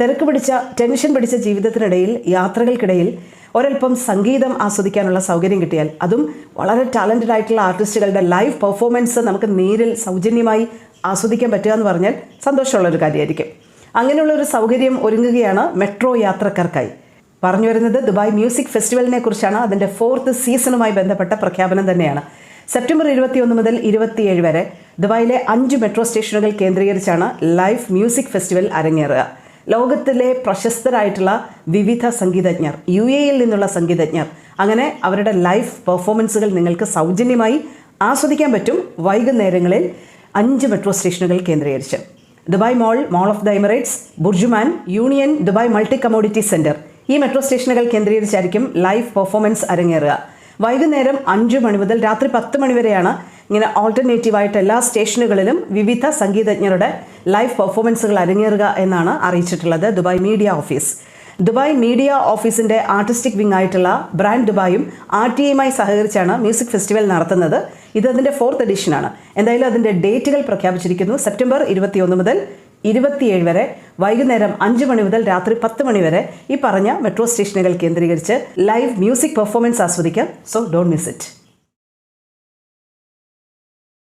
തിരക്ക് പിടിച്ച ടെൻഷൻ പിടിച്ച ജീവിതത്തിനിടയിൽ യാത്രകൾക്കിടയിൽ ഒരൽപ്പം സംഗീതം ആസ്വദിക്കാനുള്ള സൗകര്യം കിട്ടിയാൽ അതും വളരെ ടാലന്റഡ് ആയിട്ടുള്ള ആർട്ടിസ്റ്റുകളുടെ ലൈവ് പെർഫോമൻസ് നമുക്ക് നേരിൽ സൗജന്യമായി ആസ്വദിക്കാൻ പറ്റുക എന്ന് പറഞ്ഞാൽ സന്തോഷമുള്ള ഒരു കാര്യമായിരിക്കും. അങ്ങനെയുള്ള ഒരു സൗകര്യം ഒരുങ്ങുകയാണ് മെട്രോ യാത്രക്കാർക്കായി. പറഞ്ഞു വരുന്നത് ദുബായ് മ്യൂസിക് ഫെസ്റ്റിവലിനെ കുറിച്ചാണ്. അതിന്റെ ഫോർത്ത് സീസണുമായി ബന്ധപ്പെട്ട പ്രഖ്യാപനം തന്നെയാണ്. സെപ്റ്റംബർ ഇരുപത്തിയൊന്ന് മുതൽ ഇരുപത്തിയേഴ് വരെ ദുബായിലെ അഞ്ച് മെട്രോ സ്റ്റേഷനുകൾ കേന്ദ്രീകരിച്ചാണ് ലൈഫ് മ്യൂസിക് ഫെസ്റ്റിവൽ അരങ്ങേറുക. ലോകത്തിലെ പ്രശസ്തരായിട്ടുള്ള വിവിധ സംഗീതജ്ഞർ യു എയിൽ നിന്നുള്ള സംഗീതജ്ഞർ. അങ്ങനെ അവരുടെ ലൈഫ് പെർഫോമൻസുകൾ നിങ്ങൾക്ക് സൗജന്യമായി ആസ്വദിക്കാൻ പറ്റും വൈകുന്നേരങ്ങളിൽ അഞ്ച് മെട്രോ സ്റ്റേഷനുകൾ കേന്ദ്രീകരിച്ച്. Dubai mall mall of the Emirates BurJuman union Dubai multi commodity centre ഈ മെട്രോ സ്റ്റേഷനുകൾ കേന്ദ്രീകരിച്ചായിരിക്കും ലൈവ് പെർഫോമൻസ് അരങ്ങേറുക. വൈകുന്നേരം അഞ്ചു മണി മുതൽ രാത്രി പത്ത് മണി വരെയാണ് ഇങ്ങനെ ഓൾട്ടർനേറ്റീവായിട്ട് എല്ലാ സ്റ്റേഷനുകളിലും വിവിധ സംഗീതജ്ഞരുടെ ലൈവ് പെർഫോമൻസുകൾ അരങ്ങേറുക എന്നാണ് അറിയിച്ചിട്ടുള്ളത് Dubai media office. Dubai media ഓഫീസിന്റെ ആർട്ടിസ്റ്റിക് വിംഗ് ആയിട്ടുള്ള ബ്രാൻഡ് ദുബായും ആർ ടി എയുമായി സഹകരിച്ചാണ് മ്യൂസിക് ഫെസ്റ്റിവൽ നടത്തുന്നത്. ഇത് അതിന്റെ ഫോർത്ത് എഡിഷനാണ് എന്തായാലും അതിന്റെ ഡേറ്റുകൾ പ്രഖ്യാപിച്ചിരിക്കുന്നു. സെപ്റ്റംബർ ഇരുപത്തിയൊന്ന് മുതൽ ഇരുപത്തിയേഴ് വരെ വൈകുന്നേരം അഞ്ച് മണി മുതൽ രാത്രി പത്ത് മണി വരെ ഈ പറഞ്ഞ മെട്രോ സ്റ്റേഷനുകൾ കേന്ദ്രീകരിച്ച് ലൈവ് മ്യൂസിക് പെർഫോമൻസ് ആസ്വദിക്കാം. So don't miss it